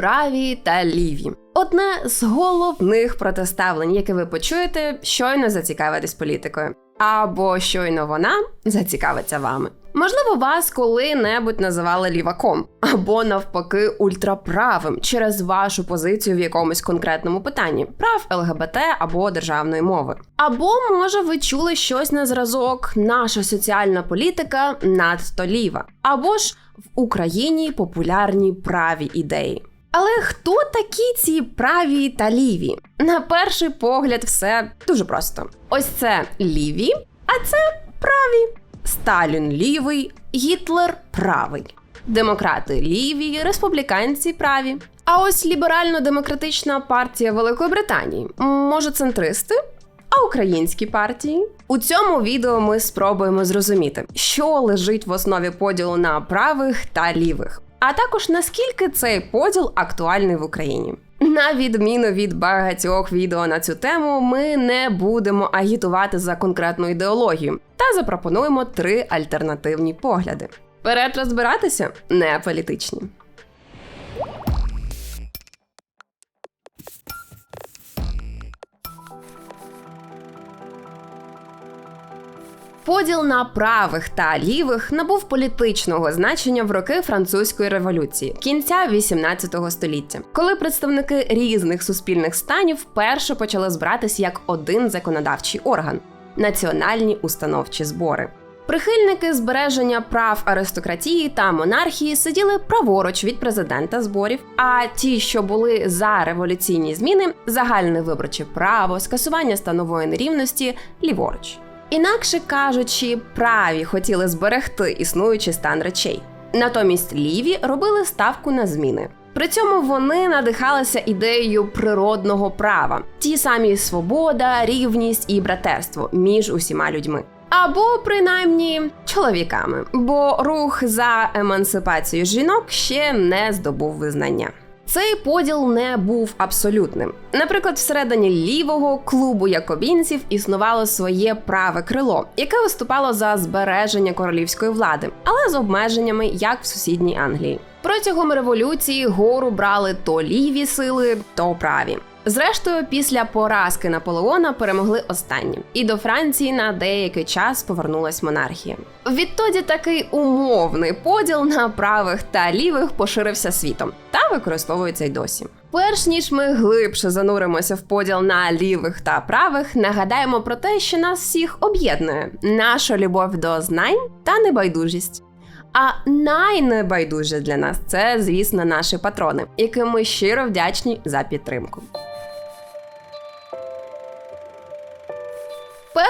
праві та ліві. Одне з головних протиставлень, яке ви почуєте, щойно зацікавитись політикою. Або щойно вона зацікавиться вами. Можливо, вас коли-небудь називали ліваком, або навпаки ультраправим через вашу позицію в якомусь конкретному питанні прав ЛГБТ або державної мови. Або може ви чули щось на зразок, наша соціальна політика надто ліва, або ж в Україні популярні праві ідеї. Але хто такі ці праві та ліві? На перший погляд, все дуже просто. Ось це ліві, а це праві. Сталін лівий, Гітлер правий. Демократи ліві, республіканці праві. А ось ліберально-демократична партія Великої Британії. Може, центристи? А українські партії у цьому відео ми спробуємо зрозуміти, що лежить в основі поділу на правих та лівих, а також наскільки цей поділ актуальний в Україні. На відміну від багатьох відео на цю тему, ми не будемо агітувати за конкретну ідеологію та запропонуємо три альтернативні погляди. Перед розбиратися не політичні. Поділ на правих та лівих набув політичного значення в роки французької революції кінця 18 століття, коли представники різних суспільних станів вперше почали збиратись як один законодавчий орган національні установчі збори. Прихильники збереження прав аристократії та монархії сиділи праворуч від президента зборів. А ті, що були за революційні зміни, загальне виборче право, скасування станової нерівності ліворуч. Інакше кажучи, праві хотіли зберегти існуючий стан речей. Натомість ліві робили ставку на зміни. При цьому вони надихалися ідеєю природного права, ті самі свобода, рівність і братерство між усіма людьми. Або принаймні чоловіками, бо рух за емансипацію жінок ще не здобув визнання. Цей поділ не був абсолютним. Наприклад, всередині лівого клубу якобінців існувало своє праве крило, яке виступало за збереження королівської влади, але з обмеженнями, як в сусідній Англії. Протягом революції гору брали то ліві сили, то праві. Зрештою, після поразки Наполеона перемогли останні, і до Франції на деякий час повернулась монархія. Відтоді такий умовний поділ на правих та лівих поширився світом та використовується й досі. Перш ніж ми глибше зануримося в поділ на лівих та правих, нагадаємо про те, що нас всіх об'єднує наша любов до знань та небайдужість. А найнебайдуже для нас це, звісно, наші патрони, яким ми щиро вдячні за підтримку.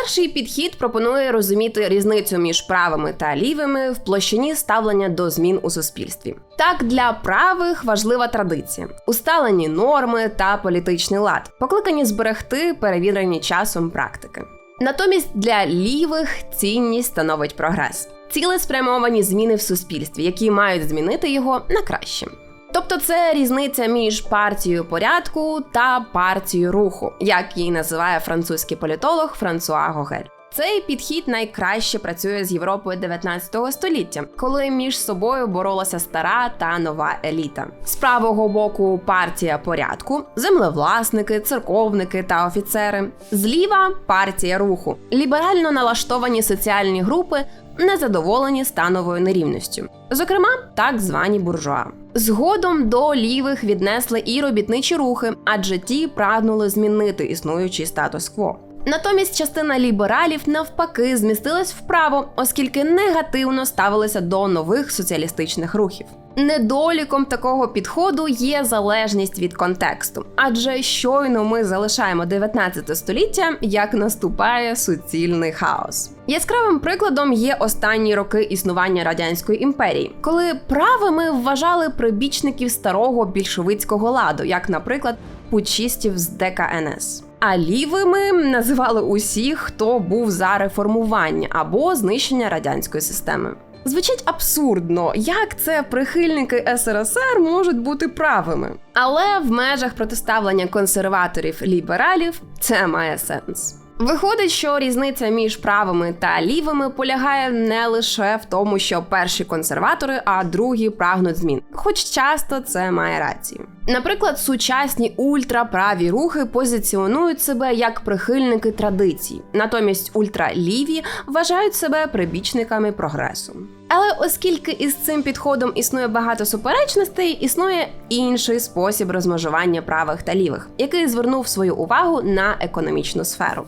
Перший підхід пропонує розуміти різницю між правими та лівими в площині ставлення до змін у суспільстві. Так, для правих важлива традиція, усталені норми та політичний лад, покликані зберегти перевірені часом практики. Натомість для лівих цінність становить прогрес, цілеспрямовані зміни в суспільстві, які мають змінити його на краще. Тобто це різниця між партією порядку та партією руху, як її називає французький політолог Франсуа Гогель. Цей підхід найкраще працює з Європою 19 століття, коли між собою боролася стара та нова еліта. З правого боку партія порядку, землевласники, церковники та офіцери. Зліва партія руху, ліберально налаштовані соціальні групи, незадоволені становою нерівністю, зокрема так звані буржуа. Згодом до лівих віднесли і робітничі рухи, адже ті прагнули змінити існуючий статус-кво. Натомість частина лібералів навпаки змістилась вправо, оскільки негативно ставилися до нових соціалістичних рухів. Недоліком такого підходу є залежність від контексту, адже щойно ми залишаємо 19 століття, як наступає суцільний хаос. Яскравим прикладом є останні роки існування радянської імперії, коли правими вважали прибічників старого більшовицького ладу, як, наприклад, пучистів з ДКНС. А лівими називали усіх, хто був за реформування або знищення радянської системи. Звучить абсурдно, як це прихильники СРСР можуть бути правими. Але в межах протиставлення консерваторів-лібералів це має сенс. Виходить, що різниця між правими та лівими полягає не лише в тому, що перші консерватори, а другі прагнуть змін, хоч часто це має рацію. Наприклад, сучасні ультраправі рухи позиціонують себе як прихильники традицій, натомість ультраліві вважають себе прибічниками прогресу. Але оскільки із цим підходом існує багато суперечностей, існує інший спосіб розмежування правих та лівих, який звернув свою увагу на економічну сферу.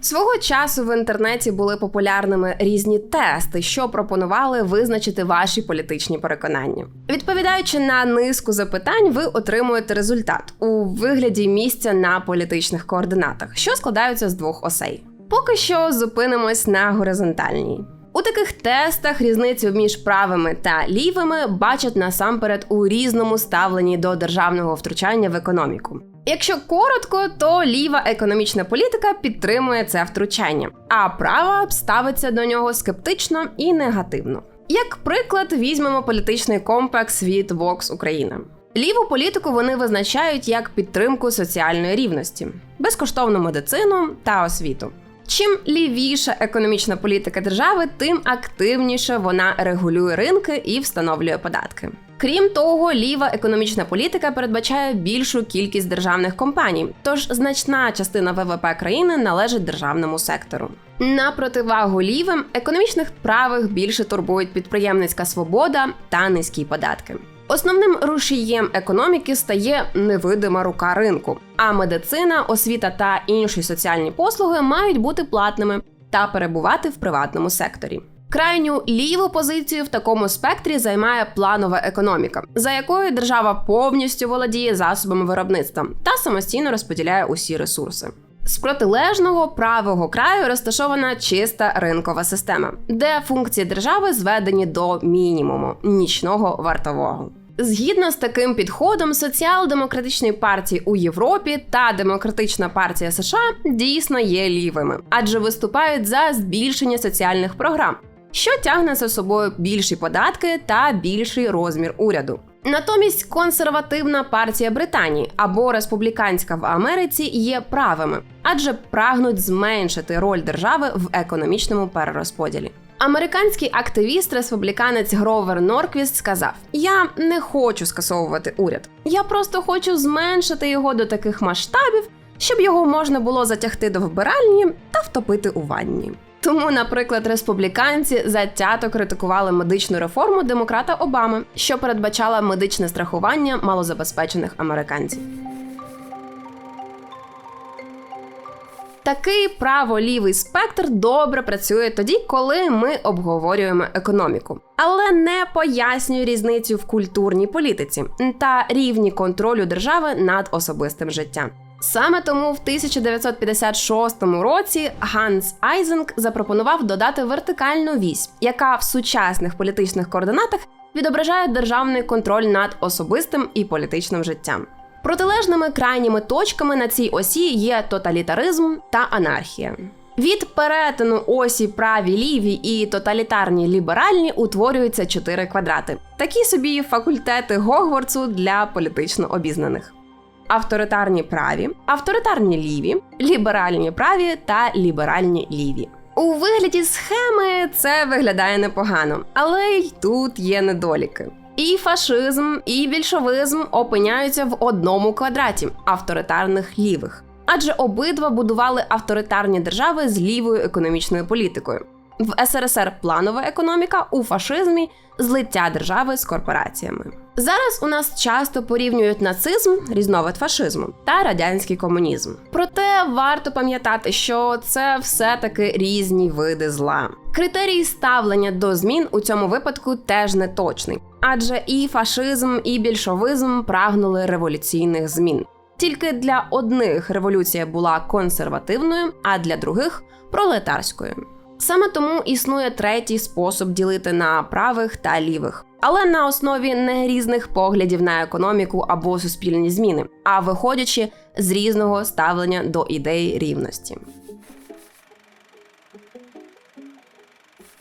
Свого часу в інтернеті були популярними різні тести, що пропонували визначити ваші політичні переконання. Відповідаючи на низку запитань, ви отримуєте результат у вигляді місця на політичних координатах, що складаються з двох осей. Поки що зупинимось на горизонтальній. У таких тестах різницю між правими та лівими бачать насамперед у різному ставленні до державного втручання в економіку. Якщо коротко, то ліва економічна політика підтримує це втручання, а права ставиться до нього скептично і негативно. Як приклад, візьмемо політичний комплекс від Vox Україна. Ліву політику вони визначають як підтримку соціальної рівності, безкоштовну медицину та освіту. Чим лівіша економічна політика держави, тим активніше вона регулює ринки і встановлює податки. Крім того, ліва економічна політика передбачає більшу кількість державних компаній, тож значна частина ВВП країни належить державному сектору. На противагу лівим економічних правих більше турбують підприємницька свобода та низькі податки. Основним рушієм економіки стає невидима рука ринку, а медицина, освіта та інші соціальні послуги мають бути платними та перебувати в приватному секторі. Крайню ліву позицію в такому спектрі займає планова економіка, за якою держава повністю володіє засобами виробництва та самостійно розподіляє усі ресурси. З протилежного правого краю розташована чиста ринкова система, де функції держави зведені до мінімуму нічного вартового. Згідно з таким підходом, соціал-демократичні партії у Європі та демократична партія США дійсно є лівими, адже виступають за збільшення соціальних програм, що тягне за собою більші податки та більший розмір уряду. Натомість консервативна партія Британії або республіканська в Америці є правими, адже прагнуть зменшити роль держави в економічному перерозподілі. Американський активіст, республіканець Гровер Норквіст сказав: Я не хочу скасовувати уряд, я просто хочу зменшити його до таких масштабів, щоб його можна було затягти до вбиральні та втопити у ванні. Тому, наприклад, республіканці затято критикували медичну реформу демократа Обами, що передбачала медичне страхування малозабезпечених американців. Такий право-лівий спектр добре працює тоді, коли ми обговорюємо економіку, але не пояснює різницю в культурній політиці та рівні контролю держави над особистим життям. Саме тому в 1956 році Ганс Айзенк запропонував додати вертикальну вісь, яка в сучасних політичних координатах відображає державний контроль над особистим і політичним життям. Протилежними крайніми точками на цій осі є тоталітаризм та анархія. Від перетину осі праві ліві і тоталітарні ліберальні утворюються чотири квадрати. Такі собі факультети Гогвартсу для політично обізнаних авторитарні праві, авторитарні ліві, ліберальні праві та ліберальні ліві. У вигляді схеми це виглядає непогано, але й тут є недоліки. І фашизм, і більшовизм опиняються в одному квадраті авторитарних лівих, адже обидва будували авторитарні держави з лівою економічною політикою. В СРСР планова економіка, у фашизмі злиття держави з корпораціями. Зараз у нас часто порівнюють нацизм, різновид фашизму та радянський комунізм. Проте варто пам'ятати, що це все-таки різні види зла. Критерій ставлення до змін у цьому випадку теж не точний, адже і фашизм, і більшовизм прагнули революційних змін. Тільки для одних революція була консервативною, а для других пролетарською. Саме тому існує третій спосіб ділити на правих та лівих, але на основі не різних поглядів на економіку або суспільні зміни, а виходячи з різного ставлення до ідеї рівності.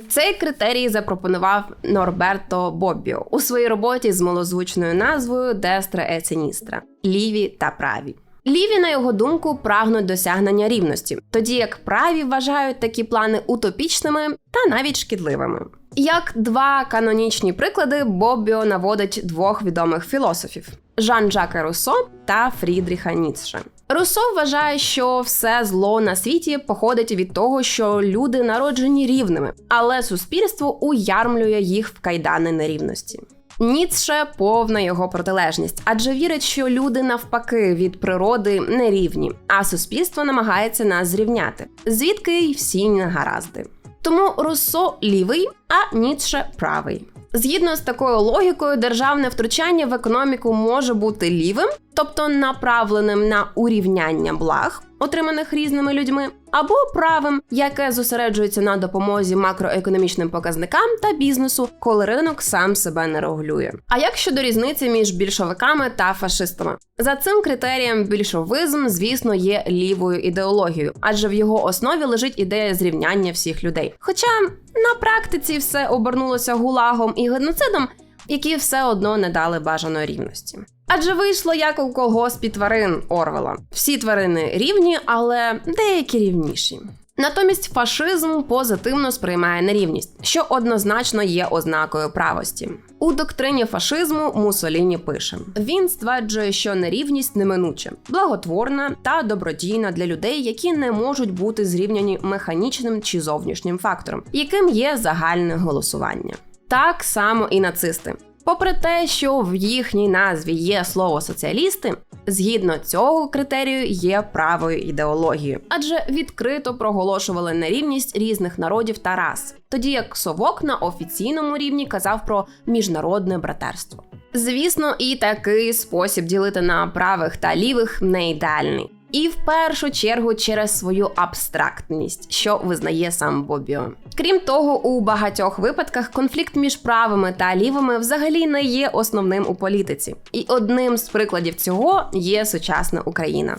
Цей критерій запропонував Норберто Боббіо у своїй роботі з малозвучною назвою Дестре e ліві та праві. Ліві, на його думку, прагнуть досягнення рівності, тоді як праві вважають такі плани утопічними та навіть шкідливими. Як два канонічні приклади, Боббіо наводить двох відомих філософів Жан-Жака Руссо та Фрідріха Ніцше. Руссо вважає, що все зло на світі походить від того, що люди народжені рівними, але суспільство уярмлює їх в кайдани нерівності. Ніцше повна його протилежність, адже вірить, що люди навпаки від природи нерівні, а суспільство намагається нас зрівняти, звідки й всі негаразди. Тому Руссо лівий, а Ніцше правий. Згідно з такою логікою, державне втручання в економіку може бути лівим, тобто направленим на урівняння благ, отриманих різними людьми, або правим, яке зосереджується на допомозі макроекономічним показникам та бізнесу, коли ринок сам себе не регулює. А як щодо різниці між більшовиками та фашистами? За цим критерієм більшовизм, звісно, є лівою ідеологією, адже в його основі лежить ідея зрівняння всіх людей. Хоча на практиці все обернулося гулагом і геноцидом, які все одно не дали бажаної рівності. Адже вийшло як у колгоспі тварин Орвела. Всі тварини рівні, але деякі рівніші. Натомість фашизм позитивно сприймає нерівність, що однозначно є ознакою правості. У доктрині фашизму Мусоліні пише: він стверджує, що нерівність неминуча, благотворна та добродійна для людей, які не можуть бути зрівняні механічним чи зовнішнім фактором, яким є загальне голосування. Так само і нацисти. Попри те, що в їхній назві є слово соціалісти, згідно цього критерію є правою ідеологією, адже відкрито проголошували нерівність різних народів та рас, тоді як совок на офіційному рівні казав про міжнародне братерство. Звісно, і такий спосіб ділити на правих та лівих не ідеальний. І в першу чергу через свою абстрактність, що визнає сам Бобіо. Крім того, у багатьох випадках конфлікт між правими та лівими взагалі не є основним у політиці, і одним з прикладів цього є сучасна Україна.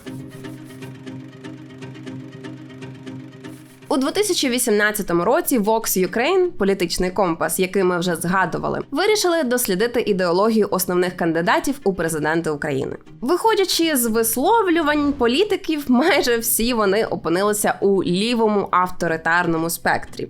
У 2018 році Vox Ukraine, політичний компас, який ми вже згадували, вирішили дослідити ідеологію основних кандидатів у президенти України. Виходячи з висловлювань політиків, майже всі вони опинилися у лівому авторитарному спектрі.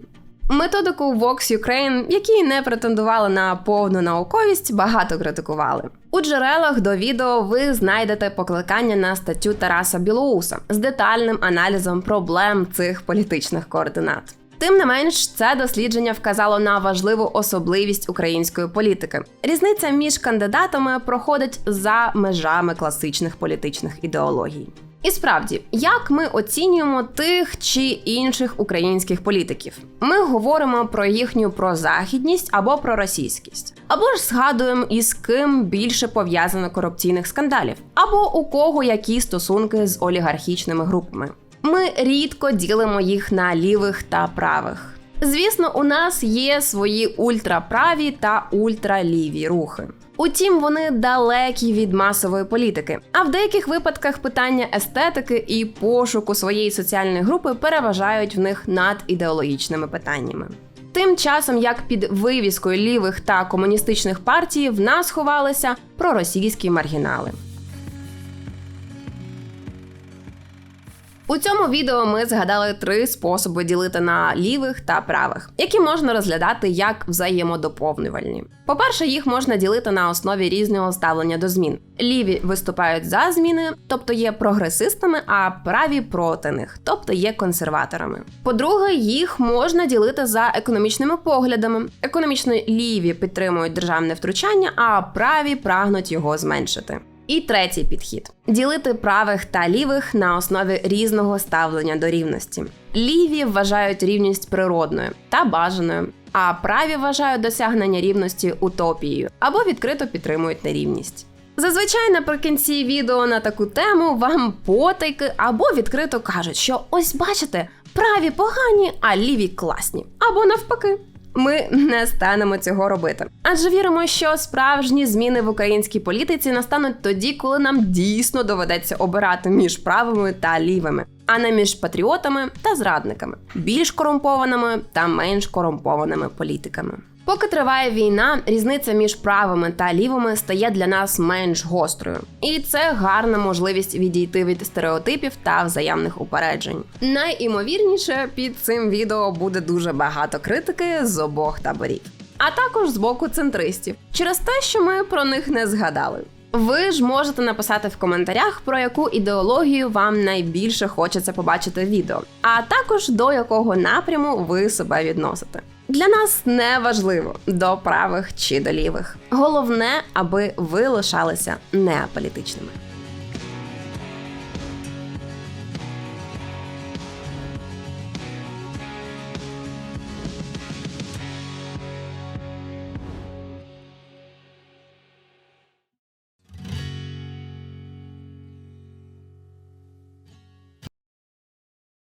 Методику Vox Ukraine, які не претендували на повну науковість, багато критикували. У джерелах до відео ви знайдете покликання на статтю Тараса Білоуса з детальним аналізом проблем цих політичних координат. Тим не менш, це дослідження вказало на важливу особливість української політики. Різниця між кандидатами проходить за межами класичних політичних ідеологій. І справді, як ми оцінюємо тих чи інших українських політиків? Ми говоримо про їхню прозахідність або про російськість, або ж згадуємо, із ким більше пов'язано корупційних скандалів, або у кого які стосунки з олігархічними групами. Ми рідко ділимо їх на лівих та правих. Звісно, у нас є свої ультраправі та ультраліві рухи. Утім, вони далекі від масової політики. А в деяких випадках питання естетики і пошуку своєї соціальної групи переважають в них над ідеологічними питаннями. Тим часом, як під вивіскою лівих та комуністичних партій в нас ховалися проросійські маргінали. У цьому відео ми згадали три способи ділити на лівих та правих, які можна розглядати як взаємодоповнювальні. По-перше, їх можна ділити на основі різного ставлення до змін. Ліві виступають за зміни, тобто є прогресистами, а праві проти них, тобто є консерваторами. По-друге, їх можна ділити за економічними поглядами. Економічно ліві підтримують державне втручання, а праві прагнуть його зменшити. І третій підхід ділити правих та лівих на основі різного ставлення до рівності. Ліві вважають рівність природною та бажаною, а праві вважають досягнення рівності утопією або відкрито підтримують нерівність. Зазвичай наприкінці відео на таку тему вам потайки або відкрито кажуть, що ось бачите, праві погані, а ліві класні, або навпаки. Ми не станемо цього робити, адже віримо, що справжні зміни в українській політиці настануть тоді, коли нам дійсно доведеться обирати між правими та лівими, а не між патріотами та зрадниками, більш корумпованими та менш корумпованими політиками. Поки триває війна, різниця між правими та лівими стає для нас менш гострою, і це гарна можливість відійти від стереотипів та взаємних упереджень. Найімовірніше під цим відео буде дуже багато критики з обох таборів, а також з боку центристів, через те, що ми про них не згадали. Ви ж можете написати в коментарях, про яку ідеологію вам найбільше хочеться побачити відео, а також до якого напряму ви себе відносите. Для нас не важливо до правих чи до лівих. Головне, аби ви лишалися неаполітичними.